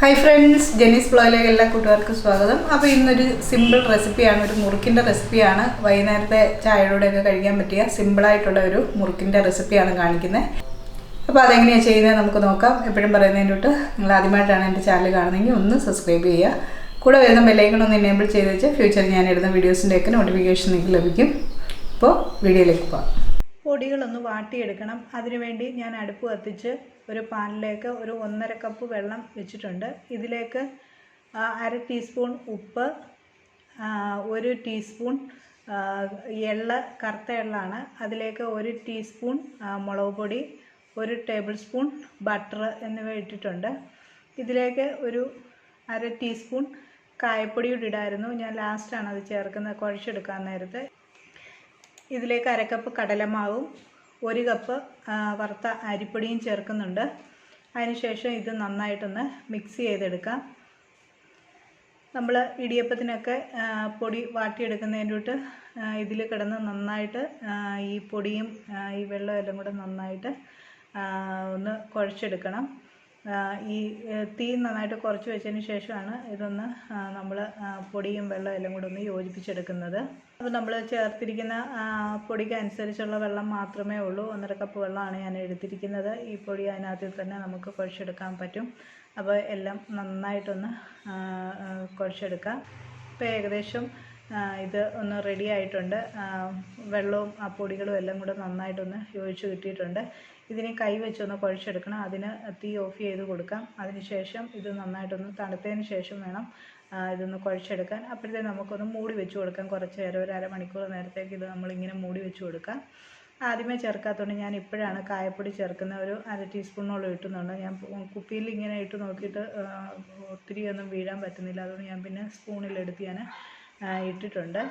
Hi friends ജെനീസ് ബ്ലോയിലേക്ക് എല്ലാ കൂട്ടുകാർക്കും സ്വാഗതം. അപ്പോൾ ഇന്നൊരു സിമ്പിൾ റെസിപ്പിയാണ് ഒരു മുറുക്കിന്റെ റെസിപ്പിയാണ് വൈകുന്നേരത്തെ ചായയോടെയൊക്കെ കഴിക്കാൻ പറ്റിയ സിമ്പിളായിട്ടുള്ള ഒരു മുറുക്കിന്റെ റെസിപ്പിയാണ് കാണിക്കുന്നത് അപ്പോൾ അതെങ്ങനെയാണ് ചെയ്യുന്നത് നമുക്ക് നോക്കാം. എപ്പോഴും പറയുന്നതിന്റെ തൊട്ട് നിങ്ങൾ ആദ്യമായിട്ടാണ് എന്റെ ചാനൽ കാണുന്നതെങ്കിൽ ഒന്ന് സബ്സ്ക്രൈബ് ചെയ്യുക. കൂടെ വരുന്ന ബെല്ലൈക്കൺ ഒന്ന് എനേബിൾ ചെയ്ത് വെച്ച് ഫ്യൂച്ചറിൽ ഞാൻ ഇടുന്ന വീഡിയോസിന്റെയൊക്കെ നോട്ടിഫിക്കേഷൻ നിങ്ങൾക്ക് ലഭിക്കും. അപ്പോൾ വീഡിയോയിലേക്ക് പോകാം. പൊടികളൊന്ന് വാട്ടിയെടുക്കണം. അതിനുവേണ്ടി ഞാൻ അടുപ്പ് കത്തിച്ച് ഒരു പാനിലേക്ക് ഒരു ഒന്നര കപ്പ് വെള്ളം വെച്ചിട്ടുണ്ട്. ഇതിലേക്ക് അര ടീസ്പൂൺ ഉപ്പ് ഒരു ടീസ്പൂൺ എള്ള കറുത്ത എള്ളാണ്. അതിലേക്ക് ഒരു ടീസ്പൂൺ മുളക് പൊടി ഒരു ടേബിൾ സ്പൂൺ ബട്ടർ എന്നിവ ഇട്ടിട്ടുണ്ട്. ഇതിലേക്ക് ഒരു അര ടീസ്പൂൺ കായപ്പൊടി കൂടി ഇടായിരുന്നു. ഞാൻ ലാസ്റ്റാണ് അത് ചേർക്കുന്നത് കുഴച്ചെടുക്കാൻ നേരത്ത്. ഇതിലേക്ക് അരക്കപ്പ് കടലമാവും ഒരു കപ്പ് വറുത്ത അരിപ്പൊടിയും ചേർക്കുന്നുണ്ട്. അതിനുശേഷം ഇത് നന്നായിട്ടൊന്ന് മിക്സ് ചെയ്തെടുക്കാം. നമ്മൾ ഇടിയപ്പത്തിനൊക്കെ പൊടി വാട്ടിയെടുക്കുന്നതിന്റെ തൊട്ട് ഇതിൽ കിടന്ന് നന്നായിട്ട് ഈ പൊടിയും ഈ വെള്ളമെല്ലാം കൂടെ നന്നായിട്ട് ഒന്ന് കുഴച്ചെടുക്കണം. ഈ തീ നന്നായിട്ട് കുറച്ച് വെച്ചതിന് ശേഷമാണ് ഇതൊന്ന് നമ്മൾ പൊടിയും വെള്ളവും എല്ലാം കൂടെ ഒന്ന് യോജിപ്പിച്ചെടുക്കുന്നത്. അപ്പോൾ നമ്മൾ ചേർത്തിരിക്കുന്ന പൊടിക്ക് അനുസരിച്ചുള്ള വെള്ളം മാത്രമേ ഉള്ളൂ. ഒന്നര കപ്പ് വെള്ളമാണ് ഞാൻ എടുത്തിരിക്കുന്നത്. ഈ പൊടി അതിനകത്തിൽ തന്നെ നമുക്ക് കുഴച്ചെടുക്കാൻ പറ്റും. അപ്പോൾ എല്ലാം നന്നായിട്ടൊന്ന് കുഴച്ചെടുക്കാം. ഇപ്പോൾ ഏകദേശം ഇത് ഒന്ന് റെഡി ആയിട്ടുണ്ട്. വെള്ളവും ആ പൊടികളും എല്ലാം കൂടെ നന്നായിട്ടൊന്ന് യോജിച്ച് കിട്ടിയിട്ടുണ്ട്. ഇതിനെ കൈ വെച്ചൊന്ന് കുഴച്ചെടുക്കണം. അതിന് തീ ഓഫ് ചെയ്ത് കൊടുക്കാം. അതിനുശേഷം ഇത് നന്നായിട്ടൊന്ന് തണുത്തതിന് ശേഷം വേണം ഇതൊന്ന് കുഴച്ചെടുക്കാൻ. അപ്പോഴത്തേക്ക് നമുക്കൊന്ന് മൂടി വെച്ച് കൊടുക്കാം. കുറച്ച് നേരം ഒരു അരമണിക്കൂർ നേരത്തേക്ക് ഇത് നമ്മളിങ്ങനെ മൂടി വെച്ച് കൊടുക്കാം. ആദ്യമേ ചേർക്കാത്തതുകൊണ്ട് ഞാൻ ഇപ്പോഴാണ് കായപ്പൊടി ചേർക്കുന്ന ഒരു അര ടീസ്പൂണോളം ഇട്ടുന്നുണ്ട്. ഞാൻ കുപ്പിയിൽ ഇങ്ങനെ ഇട്ട് നോക്കിയിട്ട് ഒത്തിരി ഒന്നും വീഴാൻ പറ്റുന്നില്ല. അതുകൊണ്ട് ഞാൻ പിന്നെ സ്പൂണിലെടുത്ത് ഞാൻ ഇട്ടിട്ടുണ്ട്.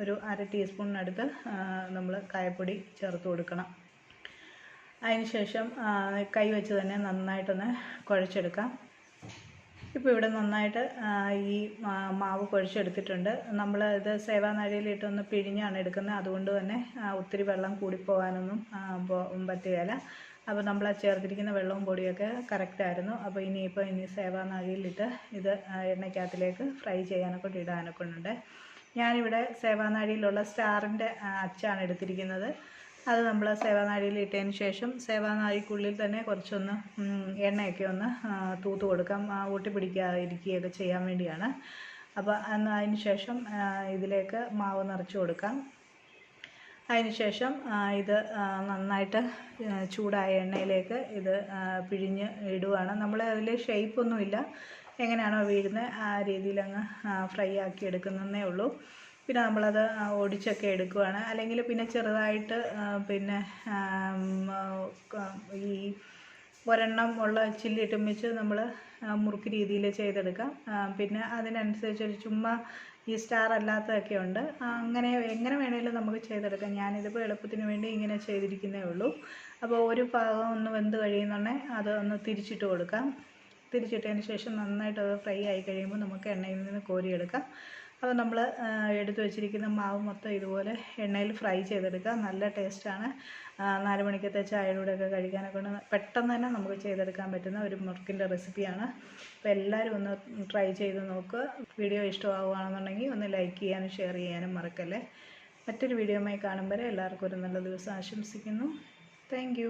ഒരു അര ടീസ്പൂണിനടുത്ത് നമ്മൾ കായപ്പൊടി ചേർത്ത് കൊടുക്കണം. അതിനുശേഷം കൈ വെച്ച് തന്നെ നന്നായിട്ടൊന്ന് കുഴച്ചെടുക്കാം. ഇപ്പോൾ ഇവിടെ നന്നായിട്ട് ഈ മാവ് കുഴച്ചെടുത്തിട്ടുണ്ട്. നമ്മൾ ഇത് സേവാനഴിയിലിട്ടൊന്ന് പിഴിഞ്ഞാണ് എടുക്കുന്നത്. അതുകൊണ്ട് തന്നെ ഒത്തിരി വെള്ളം കൂടിപ്പോകാനൊന്നും പറ്റുകയില്ല അപ്പോൾ നമ്മൾ ചേർത്തിരിക്കുന്ന വെള്ളവും പൊടിയൊക്കെ കറക്റ്റായിരുന്നു അപ്പോൾ ഇനിയിപ്പോൾ ഇനി സേവാനാഴിയിലിട്ട് ഇത് എണ്ണയ്ക്കകത്തിലേക്ക് ഫ്രൈ ചെയ്യാനൊക്കെ ഇടാനൊക്കെ ഉണ്ട്. ഞാനിവിടെ സേവാനാഴിയിലുള്ള സ്റ്റാറിന്റെ അച്ചാണ് എടുത്തിരിക്കുന്നത്. അത് നമ്മൾ സേവാനാഴിയിൽ ഇട്ടതിന് ശേഷം സേവാനാഴിക്കുള്ളിൽ തന്നെ കുറച്ചൊന്ന് എണ്ണയൊക്കെ ഒന്ന് തൂത്ത് കൊടുക്കാം. ഊട്ടി പിടിക്കാതിരിക്കുകയൊക്കെ ചെയ്യാൻ വേണ്ടിയാണ്. അപ്പോൾ അതിന് ശേഷം ഇതിലേക്ക് മാവ് നിറച്ച് കൊടുക്കാം. അതിനുശേഷം ഇത് നന്നായിട്ട് ചൂടായ എണ്ണയിലേക്ക് ഇത് പിഴിഞ്ഞ് ഇടുകയാണ് നമ്മൾ അതിൽ ഷേപ്പൊന്നുമില്ല എങ്ങനെയാണോ വീഴുന്നത് ആ രീതിയിൽ അങ്ങ് ഫ്രൈ ആക്കി എടുക്കുന്നതേ ഉള്ളൂ. പിന്നെ നമ്മളത് ഒടിച്ചൊക്കെ എടുക്കുകയാണ് അല്ലെങ്കിൽ പിന്നെ ചെറുതായിട്ട് പിന്നെ ഈ ഒരെണ്ണം ഉള്ള ചില്ലി ഇട്ടുമ്പിച്ച് നമ്മൾ മുറുക്ക് രീതിയിൽ ചെയ്തെടുക്കാം. പിന്നെ അതിനനുസരിച്ച് ചുമ്മാ ഈ സ്റ്റാർ അല്ലാത്തതൊക്കെ ഉണ്ട്. അങ്ങനെ എങ്ങനെ വേണമെങ്കിലും നമുക്ക് ചെയ്തെടുക്കാം. ഞാനിതിപ്പോൾ എളുപ്പത്തിന് വേണ്ടി ഇങ്ങനെ ചെയ്തിരിക്കുന്നേ ഉള്ളൂ. അപ്പോൾ ഒരു ഭാഗം ഒന്ന് വെന്ത് കഴിയുന്നുണ്ടെങ്കിൽ അത് ഒന്ന് തിരിച്ചിട്ട് കൊടുക്കാം. തിരിച്ചിട്ടതിന് ശേഷം നന്നായിട്ട് അത് ഫ്രൈ ആയി കഴിയുമ്പോൾ നമുക്ക് എണ്ണയിൽ നിന്ന് കോരിയെടുക്കാം. അപ്പോൾ നമ്മൾ എടുത്തു വെച്ചിരിക്കുന്ന മാവ് മൊത്തം ഇതുപോലെ എണ്ണയിൽ ഫ്രൈ ചെയ്തെടുക്കുക. നല്ല ടേസ്റ്റാണ്. നാല് മണിക്കത്തെ ചായയുടെ ഒക്കെ കഴിക്കാനൊക്കെ കൊണ്ട് പെട്ടെന്ന് തന്നെ നമുക്ക് ചെയ്തെടുക്കാൻ പറ്റുന്ന ഒരു മുറുക്കിന്റെ റെസിപ്പിയാണ്. അപ്പോൾ എല്ലാവരും ഒന്ന് ട്രൈ ചെയ്ത് നോക്കുക വീഡിയോ ഇഷ്ടമാവുകയാണെന്നുണ്ടെങ്കിൽ ഒന്ന് ലൈക്ക് ചെയ്യാനും ഷെയർ ചെയ്യാനും മറക്കല്ലേ. മറ്റൊരു വീഡിയോയുമായി കാണുമ്പോൾ എല്ലാവർക്കും ഒരു നല്ല ദിവസം ആശംസിക്കുന്നു. താങ്ക്